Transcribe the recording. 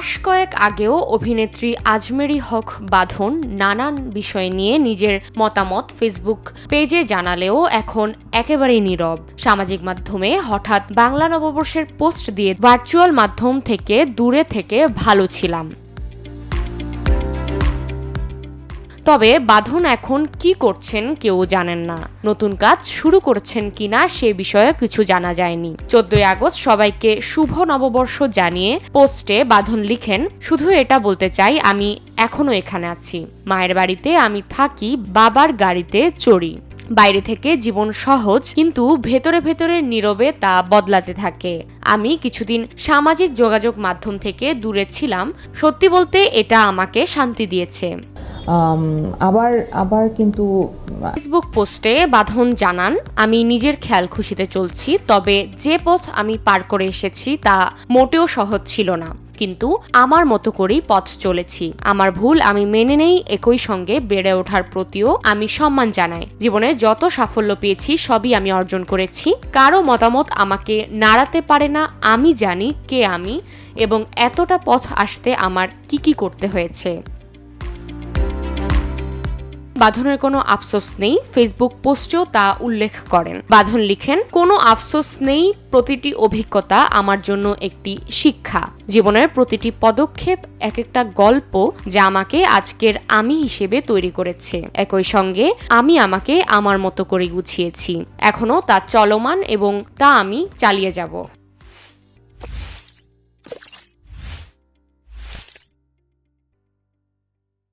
মাস কয়েক আগেও অভিনেত্রী আজমেরি হক বাঁধন নানান বিষয় নিয়ে নিজের মতামত ফেসবুক পেজে জানালেও এখন একেবারেই নীরব। সামাজিক মাধ্যমে হঠাৎ বাংলা নববর্ষের পোস্ট দিয়ে ভার্চুয়াল মাধ্যম থেকে দূরে থেকে ভালো ছিলাম। তবে বাঁধন এখন কি করছেন কেউ জানেন না। নতুন কাজ শুরু করছেন কিনা সে বিষয়ে কিছু জানা যায়নি। চোদ্দই আগস্ট সবাইকে শুভ নববর্ষ জানিয়ে পোস্টে বাঁধন লিখেন, শুধু এটা বলতে চাই, আমি এখনও এখানে আছি। মায়ের বাড়িতে আমি থাকি, বাবার গাড়িতে চড়ি। বাইরে থেকে জীবন সহজ, কিন্তু ভেতরে ভেতরে নীরবে তা বদলাতে থাকে। আমি কিছুদিন সামাজিক যোগাযোগ মাধ্যম থেকে দূরে ছিলাম। সত্যি বলতে এটা আমাকে শান্তি দিয়েছে। আবার আবার কিন্তু ফেসবুক পোস্টে বাঁধন জানান, আমি নিজের খেয়াল খুশিতে চলছি, তবে যে পথ আমি পার করে এসেছি তা মোটেও সহজ ছিল না। কিন্তু আমার মতো করেই পথ চলেছি। আমার ভুল আমি মেনে নেই, একই সঙ্গে বেড়ে ওঠার প্রতিও আমি সম্মান জানাই। জীবনে যত সাফল্য পেয়েছি, সবই আমি অর্জন করেছি। কারও মতামত আমাকে নাড়াতে পারে না, আমি জানি কে আমি এবং এতটা পথ আসতে আমার কি কি করতে হয়েছে। বাঁধনের কোনো আফসোস নেই ফেসবুক পোস্টেও তা উল্লেখ করেন। বাঁধন লিখেন, কোনো আফসোস নেই, প্রতিটি অভিজ্ঞতা আমার জন্য একটি শিক্ষা। জীবনের প্রতিটি পদক্ষেপ এক একটা গল্প যা আমাকে আজকের আমি হিসেবে তৈরি করেছে। একই সঙ্গে, আমি আমাকে আমার মতো করে গুছিয়েছি। এখনও তা চলমান এবং তা আমি চালিয়ে যাব।